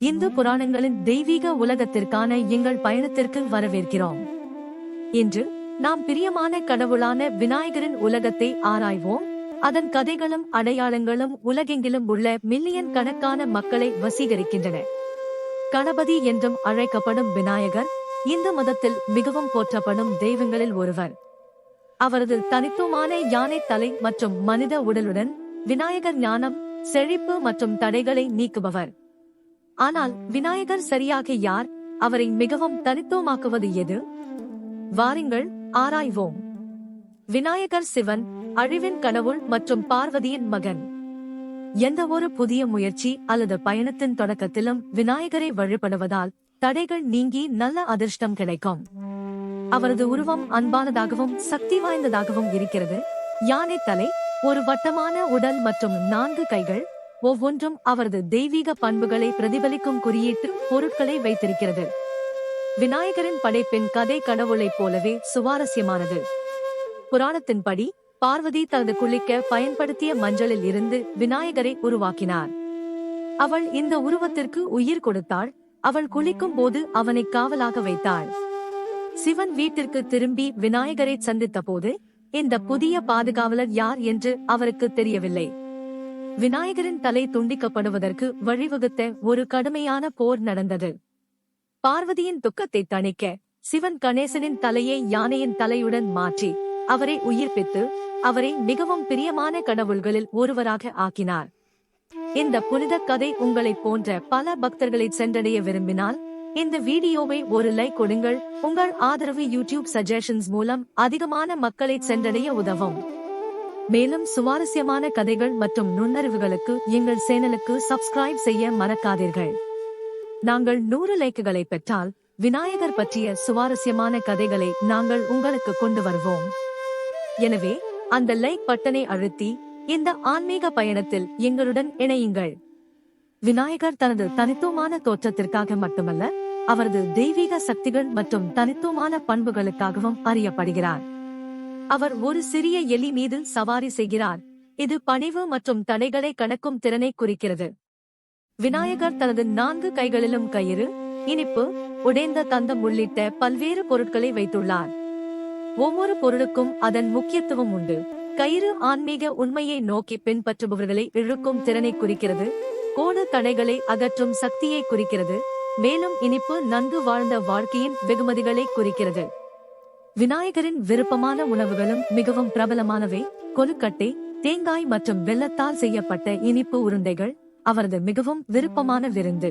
இந்து புராணங்களின் தெய்வீக உலகத்திற்கான எங்கள் பயணத்திற்கு வரவேற்கிறோம். இன்று நாம் பிரியமான கடவுளான விநாயகரின் உலகத்தை ஆராய்வோம். அதன் கதைகளும் அடையாளங்களும் உலகெங்கிலும் உள்ள மில்லியன் கணக்கான மக்களை வசீகரிக்கின்றன. கணபதி என்றும் அழைக்கப்படும் விநாயகர் இந்து மதத்தில் மிகவும் போற்றப்படும் தெய்வங்களில் ஒருவர். அவரது தனித்துவமான யானை தலை மற்றும் மனித உடலுடன் விநாயகர் ஞானம் செழிப்பு மற்றும் தடைகளை நீக்குபவர். ஆனால் விநாயகர் சரியாக யார்? அவரை மிகவும் தனித்துவமாக்குவது எது? வாருங்கள் ஆராய்வோம். விநாயகர் சிவன் அழிவின் கடவுள் மற்றும் பார்வதியின் மகன். எந்த ஒரு புதிய முயற்சி அல்லது பயணத்தின் தொடக்கத்திலும் விநாயகரை வழிபடுவதால் தடைகள் நீங்கி நல்ல அதிர்ஷ்டம் கிடைக்கும். அவரது உருவம் அன்பானதாகவும் சக்தி வாய்ந்ததாகவும் இருக்கிறது. யானை தலை ஒரு வட்டமான உடல் மற்றும் நான்கு கைகள் ஒவ்வொன்றும் அவரது தெய்வீக பண்புகளை பிரதிபலிக்கும் குறியீட்டு பொருட்களை வைத்திருக்கிறது. விநாயகரின் படைப்பின் கதை கடவுளைப் போலவே சுவாரஸ்யமானது. புராணத்தின்படி பார்வதி தனது குளிக்க பயன்படுத்திய மஞ்சளில் இருந்து விநாயகரை உருவாக்கினார். அவள் இந்த உருவத்திற்கு உயிர் கொடுத்தாள். அவள் குளிக்கும் போது அவனை காவலாக வைத்தாள். சிவன் வீட்டிற்கு திரும்பி விநாயகரை சந்தித்த போது இந்த புதிய பாதுகாவலர் யார்? என்று அவருக்கு தெரியவில்லை. விநாயகரின் தலை துண்டிக்கப்படுவதற்கு வழிவகுத்த ஒரு கடுமையான போர் நடந்தது. பார்வதியின் துக்கத்தை தணிக்க சிவன் கணேசனின் தலையை யானையின் தலையுடன் மாற்றி அவரை உயிர்ப்பித்து அவரை மிகவும் பிரியமான கடவுள்களில் ஒருவராக ஆக்கினார். இந்த புனித கதை உங்களைப் போன்ற பல பக்தர்களை சென்றடைய விரும்பினால் இந்த வீடியோவை ஒரு லைக் கொடுங்கள். உங்கள் ஆதரவு யூடியூப் சஜஷன்ஸ் மூலம் அதிகமான மக்களை சென்றடைய உதவும். மேலும் சுவாரஸ்யமான கதைகள் மற்றும் நுண்ணறிவுகளுக்கு எங்கள் சேனலுக்கு சப்ஸ்கிரைப் செய்ய மறக்காதீர்கள். நாங்கள் நூறு லைக்குகளை பெற்றால் விநாயகர் பற்றிய சுவாரஸ்யமான கதைகளை நாங்கள் உங்களுக்கு கொண்டு வருவோம். எனவே அந்த லைக் பட்டனை அழுத்தி இந்த ஆன்மீக பயணத்தில் எங்களுடன் இணையுங்கள். விநாயகர் தனது தனித்துவமான தோற்றத்திற்காக மட்டுமல்ல அவரது தெய்வீக சக்திகள் மற்றும் தனித்துவமான பண்புகளுக்காகவும் அறியப்படுகிறார். அவர் ஒரு சிறிய எலி மீது சவாரி செய்கிறார். இது பணிவு மற்றும் தடைகளை கணக்கும் திறனை குறிக்கிறது. விநாயகர் தனது நான்கு கைகளிலும் கயிறு இனிப்பு உடைந்த தந்தம் உள்ளிட்ட பல்வேறு பொருட்களை வைத்துள்ளார். ஒவ்வொரு பொருளுக்கும் அதன் முக்கியத்துவம் உண்டு. கயிறு ஆன்மீக உண்மையை நோக்கி பின்பற்றுபவர்களை இழுக்கும் திறனை குறிக்கிறது. கோடு தடைகளை அகற்றும் சக்தியை குறிக்கிறது. மேலும் இனிப்பு நன்கு வாழ்ந்த வாழ்க்கையின் வெகுமதிகளை குறிக்கிறது. விநாயகரின் விருப்பமான உணவுகளும் மிகவும் பிரபலமானவை. கொலுக்கட்டை தேங்காய் மற்றும் வெள்ளத்தால் செய்யப்பட்ட இனிப்பு உருண்டைகள் அவரது மிகவும் விருப்பமான விருந்து.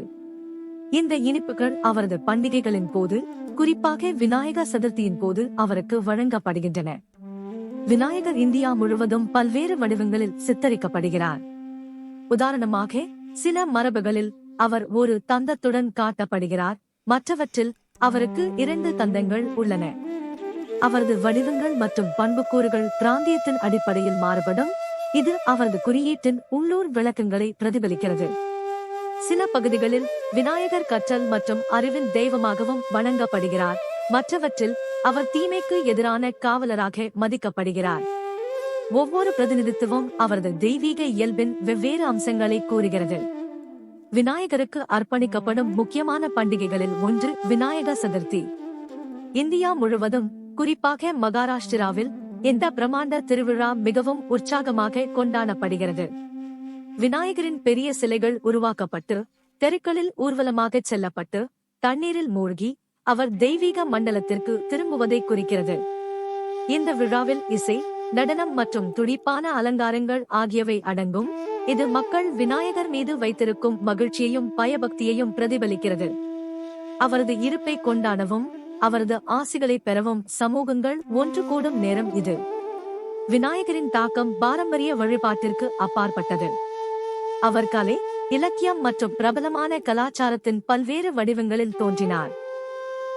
இந்த இனிப்புகள் அவரது பண்டிகைகளின் போது குறிப்பாக விநாயகர் சதுர்த்தியின் போது அவருக்கு வழங்கப்படுகின்றன. விநாயகர் இந்தியா முழுவதும் பல்வேறு வடிவங்களில் சித்தரிக்கப்படுகிறார். உதாரணமாக சில மரபுகளில் அவர் ஒரு தந்தத்துடன் காட்டப்படுகிறார் மற்றவற்றில் அவருக்கு இரண்டு தந்தங்கள் உள்ளன. அவரது வடிவங்கள் மற்றும் பண்புக்கூறுகள் பிராந்தியத்தின் அடிப்படையில் மாறுபடும். இது அவரது குறியீட்டின் உள்ளூர் விளக்கங்களை பிரதிபலிக்கிறது. சில பகுதிகளில் விநாயகர் கற்றல் மற்றும் அறிவின் தெய்வமாகவும் வணங்கப்படுகிறார். மற்றவற்றில் அவர் தீமைக்கு எதிரான காவலராக மதிக்கப்படுகிறார். ஒவ்வொரு பிரதிநிதித்துவம் அவரது தெய்வீக இயல்பின் வெவ்வேறு அம்சங்களை கூறுகிறது. விநாயகருக்கு அர்ப்பணிக்கப்படும் முக்கியமான பண்டிகைகளில் ஒன்று விநாயக சதுர்த்தி. இந்தியா முழுவதும் குறிப்பாக மகாராஷ்டிராவில் இந்த பிரமாண்ட திருவிழா மிகவும் உற்சாகமாக கொண்டாடப்படுகிறது. விநாயகரின் பெரிய சிலைகள் உருவாக்கப்பட்டு தெருக்களில் ஊர்வலமாகச் செல்லப்பட்டு தண்ணீரில் மூழ்கி அவர் தெய்வீக மண்டலத்திற்கு திரும்புவதை குறிக்கிறது. இந்த விழாவில் இசை நடனம் மற்றும் துடிப்பான அலங்காரங்கள் ஆகியவை அடங்கும். இது மக்கள் விநாயகர் மீது வைத்திருக்கும் மகிழ்ச்சியையும் பயபக்தியையும் பிரதிபலிக்கிறது. அவரது இருப்பை கொண்டாடவும் அவரது ஆசிகளை பெறவும் சமூகங்கள் ஒன்று கூடும் நேரம் இது. விநாயகரின் தாக்கம் பாரம்பரிய வழிபாட்டிற்கு அப்பாற்பட்டது. அவர் கலை இலக்கியம் மற்றும் பிரபலமான கலாச்சாரத்தின் பல்வேறு வடிவங்களில் தோன்றினார்.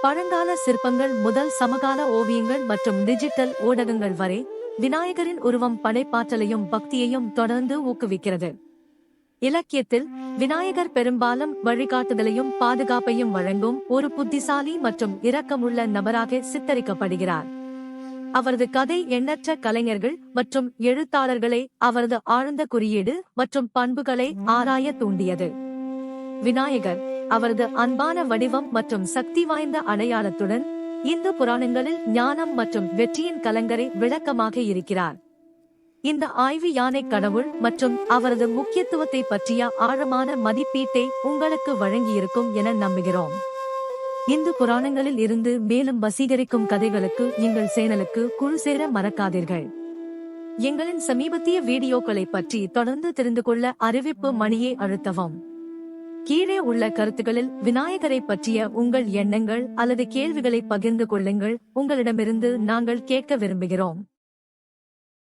பழங்கால சிற்பங்கள் முதல் சமகால ஓவியங்கள் மற்றும் டிஜிட்டல் ஊடகங்கள் வரை விநாயகரின் உருவம் படைப்பாற்றலையும் பக்தியையும் தொடர்ந்து ஊக்குவிக்கிறது. இலக்கியத்தில் விநாயகர் பெரும்பாலும் வழிகாட்டுதலையும் பாதுகாப்பையும் வழங்கும் ஒரு புத்திசாலி மற்றும் இரக்கமுள்ள நபராக சித்தரிக்கப்படுகிறார். அவரது கதை எண்ணற்ற கலைஞர்கள் மற்றும் எழுத்தாளர்களை அவரது ஆழ்ந்த குறியீடு மற்றும் பண்புகளை ஆராய தூண்டியது. விநாயகர் அவரது அன்பான வடிவம் மற்றும் சக்தி வாய்ந்த அடையாளத்துடன் இந்து புராணங்களில் ஞானம் மற்றும் வெற்றியின் கலங்கரை விளக்கமாக இருக்கிறார். இந்த ஆய்வு யானை கடவுள் மற்றும் அவரது முக்கியத்துவத்தை பற்றிய ஆழமான மதிப்பீட்டை உங்களுக்கு வழங்கியிருக்கும் என நம்புகிறோம். இந்து புராணங்களில் இருந்து மேலும் வசீகரிக்கும் கதைகளுக்கு எங்கள் சேனலுக்கு குழு சேர மறக்காதீர்கள். எங்களின் சமீபத்திய வீடியோக்களை பற்றி தொடர்ந்து தெரிந்து கொள்ள அறிவிப்பு மணியை அழுத்தவும். கீழே உள்ள கருத்துகளில் விநாயகரை பற்றிய உங்கள் எண்ணங்கள் அல்லது கேள்விகளை பகிர்ந்து கொள்ளுங்கள். உங்களிடமிருந்து நாங்கள் கேட்க விரும்புகிறோம்.